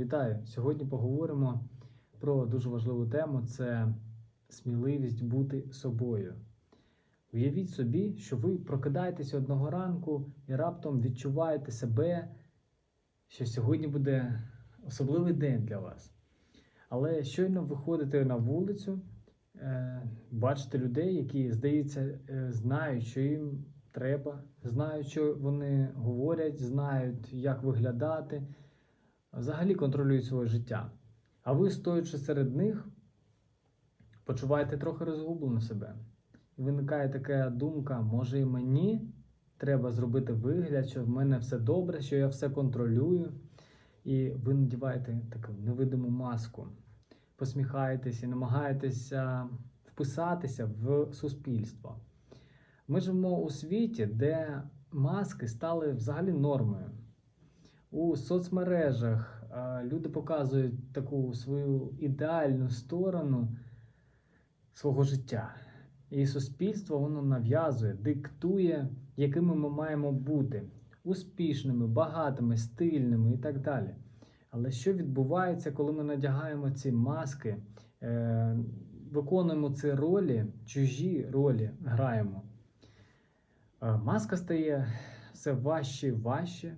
Вітаю! Сьогодні поговоримо про дуже важливу тему це сміливість бути собою. Уявіть собі, що ви прокидаєтеся одного ранку і раптом відчуваєте себе, що сьогодні буде особливий день для вас. Але щойно виходите на вулицю, е, бачите людей, які, здається, е, знають, що їм треба, знають, що вони говорять, знають, як виглядати, взагалі контролюють своє життя. А ви, стоячи серед них, почуваєте трохи розгублено себе. І виникає така думка, може і мені треба зробити вигляд, що в мене все добре, що я все контролюю. І ви надіваєте таку невидиму маску, посміхаєтесь і намагаєтеся вписатися в суспільство. Ми живемо у світі, де маски стали взагалі нормою. У соцмережах люди показують таку свою ідеальну сторону свого життя. І суспільство воно нав'язує, диктує, якими ми маємо бути успішними, багатими, стильними і так далі. Але що відбувається, коли ми надягаємо ці маски, е, виконуємо ці ролі, чужі ролі граємо? Е, Маска стає все важче і важче,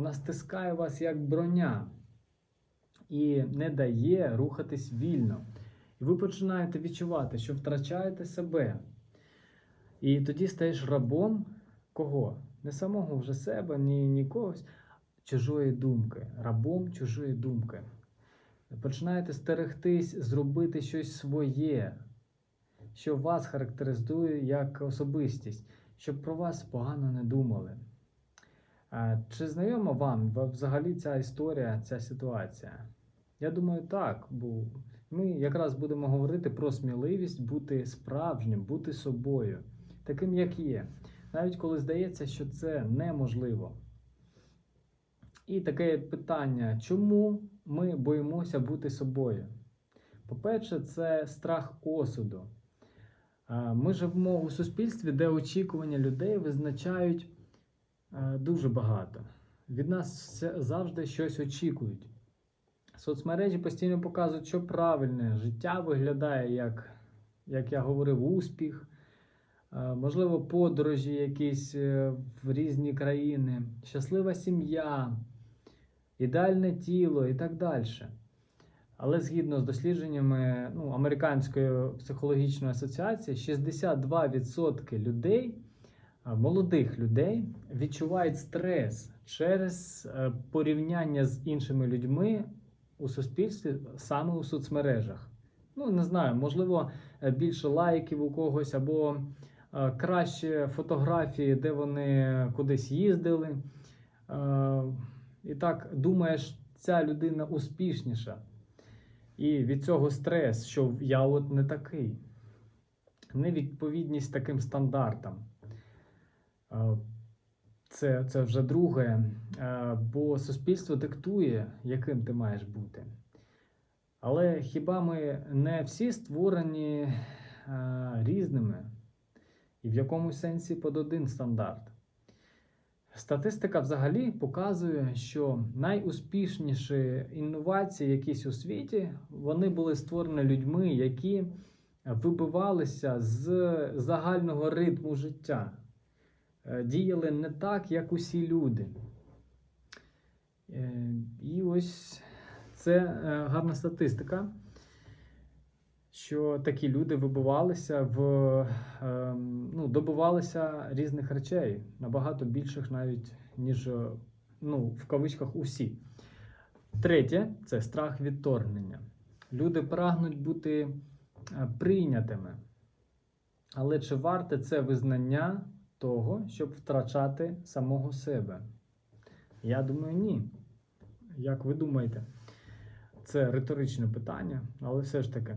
вона стискає вас як броня і не дає рухатись вільно. І ви починаєте відчувати, що втрачаєте себе. І тоді стаєш рабом кого? Не самого вже себе, ні, ні когось, чужої думки, рабом чужої думки. Починаєте стерегтись, зробити щось своє, що вас характеризує як особистість, щоб про вас погано не думали. Чи знайома вам взагалі ця історія, ця ситуація? Я думаю, так, бо ми якраз будемо говорити про сміливість бути справжнім, бути собою, таким, як є, навіть коли здається, що це неможливо. І таке питання: чому ми боїмося бути собою? По-перше, це страх осуду. Ми живемо у суспільстві, де очікування людей визначають дуже багато. Від нас завжди щось очікують. Соцмережі постійно показують, що правильне життя виглядає, як, як я говорив, успіх, е, можливо, подорожі якісь е, в різні країни, щаслива сім'я, ідеальне тіло і так далі. Але згідно з дослідженнями ну, Американської психологічної асоціації, 62% людей, е, молодих людей, відчувають стрес через е, порівняння з іншими людьми у суспільстві саме у соцмережах. Ну, не знаю, можливо, е, більше лайків у когось, або е, краще фотографії, де вони кудись їздили. Е, І так думаєш, ця людина успішніша. І від цього стрес, що я от не такий. Невідповідність таким стандартам. Це, це вже друге, бо суспільство диктує, яким ти маєш бути. Але хіба ми не всі створені різними і в якомусь сенсі під один стандарт? Статистика взагалі показує, що найуспішніші інновації, якісь у світі, вони були створені людьми, які вибивалися з загального ритму життя, діяли не так, як усі люди. Е, І ось це е, гарна статистика, що такі люди вибивалися в ем, ну, добивалися різних речей, набагато більших навіть, ніж е, ну, в кавичках усі. Третє це страх відторгнення. Люди прагнуть бути е, прийнятими. Але чи варте це визнання того, щоб втрачати самого себе? Я думаю, ні. Як ви думаєте? Це риторичне питання, але все ж таки.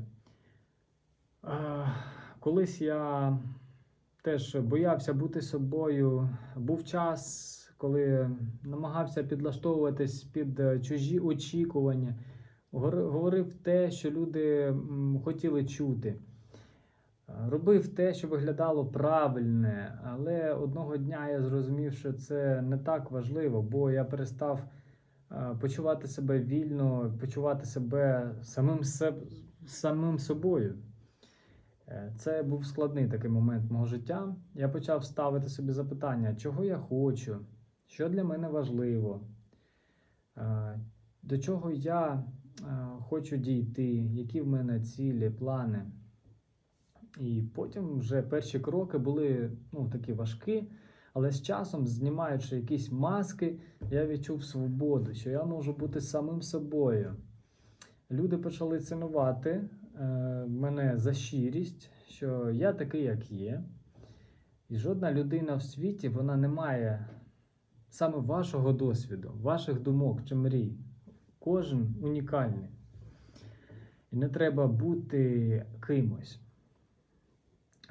Колись я теж боявся бути собою. Був час, коли намагався підлаштовуватись під е, чужі очікування, говорив те, що люди хотіли чути. Робив те, що виглядало правильне, але одного дня я зрозумів, що це не так важливо, бо я перестав е, почувати себе вільно, почувати себе самим, самим собою. Е, Це був складний такий момент мого життя. Я почав ставити собі запитання, чого я хочу, що для мене важливо, е, до чого я хочу дійти, які в мене цілі, плани. І потім вже перші кроки були ну, такі важкі, але з часом, знімаючи якісь маски, я відчув свободу, що я можу бути самим собою. Люди почали цінувати е, мене за щирість, що я такий, як є. І жодна людина в світі вона не має саме вашого досвіду, ваших думок чи мрій. Кожен унікальний. І не треба бути кимось.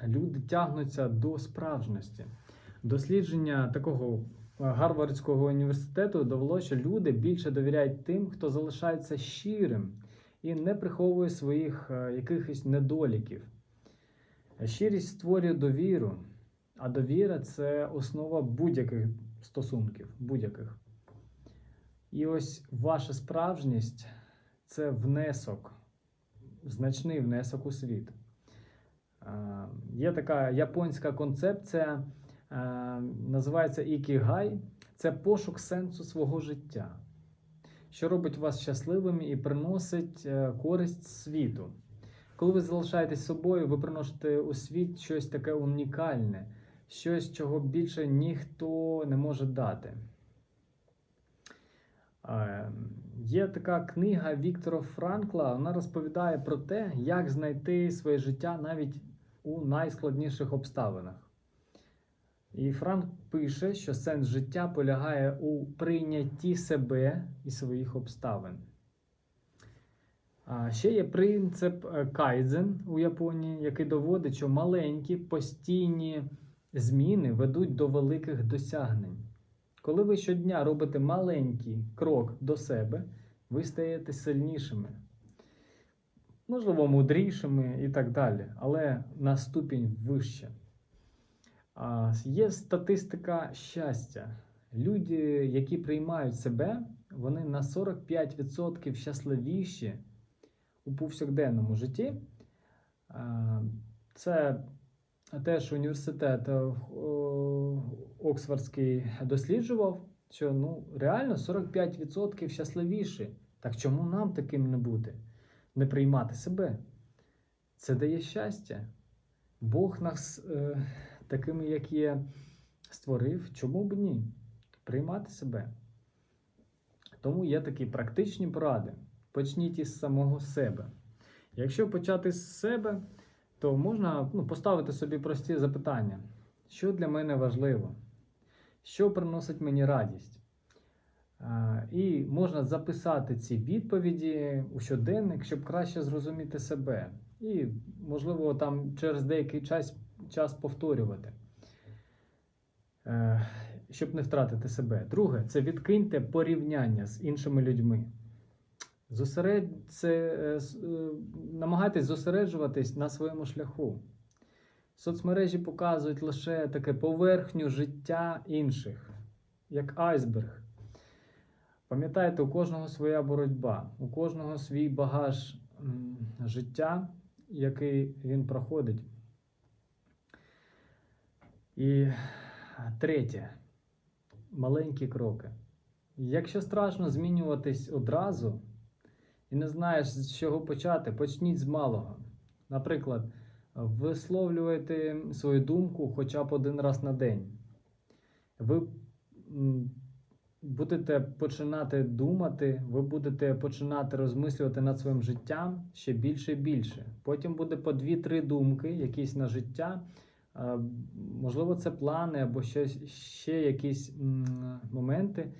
Люди тягнуться до справжності. Дослідження такого е, Гарвардського університету довело, що люди більше довіряють тим, хто залишається щирим і не приховує своїх е, якихось недоліків. Щирість створює довіру, а довіра це основа будь-яких стосунків. будь-яких. І ось ваша справжність це внесок, значний внесок у світ. Е, Є така японська концепція, е, називається Ікігай. Це пошук сенсу свого життя, що робить вас щасливими і приносить е, користь світу. Коли ви залишаєтесь собою, ви приносите у світ щось таке унікальне, щось, чого більше ніхто не може дати. Є така книга Віктора Франкла, вона розповідає про те, як знайти своє життя навіть у найскладніших обставинах. І Франк пише, що сенс життя полягає у прийнятті себе і своїх обставин. А ще є принцип е, кайдзен у Японії, який доводить, що маленькі постійні зміни ведуть до великих досягнень. Коли ви щодня робите маленький крок до себе, ви стаєте сильнішими, можливо, мудрішими і так далі, але на ступінь вище. Є статистика щастя. Люди, які приймають себе, вони на 45% щасливіші у повсякденному житті. Це теж університет е, Оксфордський досліджував, що ну, реально 45% щасливіші. Так чому нам таким не бути? Не приймати себе? Це дає щастя. Бог нас е, такими, як є, створив. Чому б ні? Приймати себе. Тому є такі практичні поради. Почніть із самого себе. Якщо почати з себе, то можна ну, поставити собі прості запитання, що для мене важливо, що приносить мені радість. А, І можна записати ці відповіді у щоденник, щоб краще зрозуміти себе. І, можливо, там через деякий час, час повторювати, е, щоб не втратити себе. Друге, це відкиньте порівняння з іншими людьми. Зосеред... це, е, е, намагайтесь зосереджуватись на своєму шляху. Соцмережі показують лише таке поверхню життя інших, як айсберг. Пам'ятайте, у кожного своя боротьба, у кожного свій багаж життя, який він проходить. І третє маленькі кроки. Якщо страшно змінюватись одразу і не знаєш, з чого почати, почніть з малого. Наприклад, висловлювайте свою думку хоча б один раз на день. Ви будете починати думати, ви будете починати розмислювати над своїм життям ще більше і більше. Потім буде по дві-три думки, якісь на життя. Можливо, це плани або ще, ще якісь моменти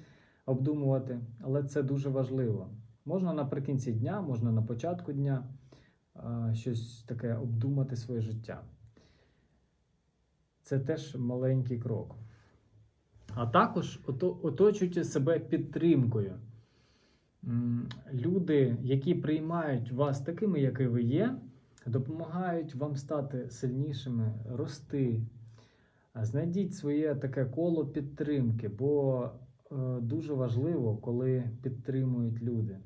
обдумувати, але це дуже важливо. Можна наприкінці дня, можна на початку дня щось таке обдумати своє життя. Це теж маленький крок. А також оточуйте себе підтримкою. Люди, які приймають вас такими, які ви є, допомагають вам стати сильнішими, рости. Знайдіть своє таке коло підтримки, бо е, дуже важливо, коли підтримують люди.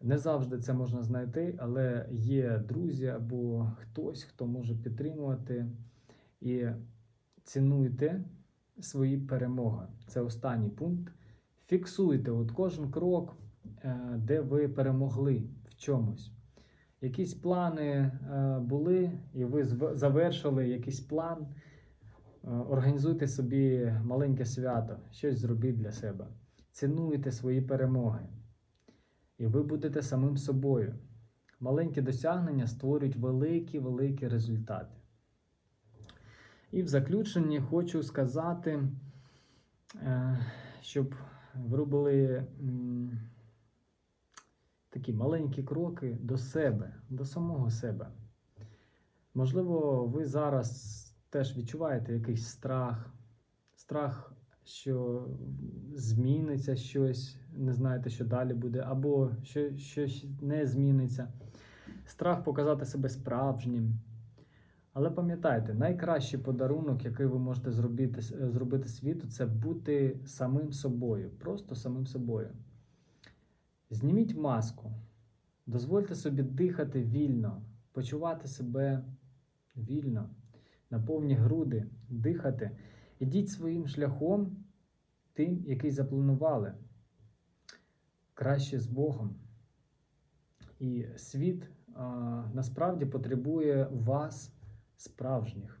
Не завжди це можна знайти, але є друзі або хтось, хто може підтримувати. І цінуйте свої перемоги. Це останній пункт. Фіксуйте от кожен крок, е, де ви перемогли в чомусь. Якісь плани е, були, і ви завершили якийсь план. Е, Організуйте собі маленьке свято, щось зробіть для себе. Цінуйте свої перемоги. І ви будете самим собою. Маленькі досягнення створюють великі-великі результати. І в заключенні хочу сказати, е, щоб ви робили такі маленькі кроки до себе, до самого себе. Можливо, ви зараз теж відчуваєте якийсь страх, страх, що зміниться щось, не знаєте, що далі буде, або що щось не зміниться. Страх показати себе справжнім. Але пам'ятайте, найкращий подарунок, який ви можете зробити, зробити світу, це бути самим собою, просто самим собою. Зніміть маску, дозвольте собі дихати вільно, почувати себе вільно, на повні груди, дихати. Ідіть своїм шляхом, тим, який запланували. Краще з Богом. І світ а, насправді потребує вас справжніх.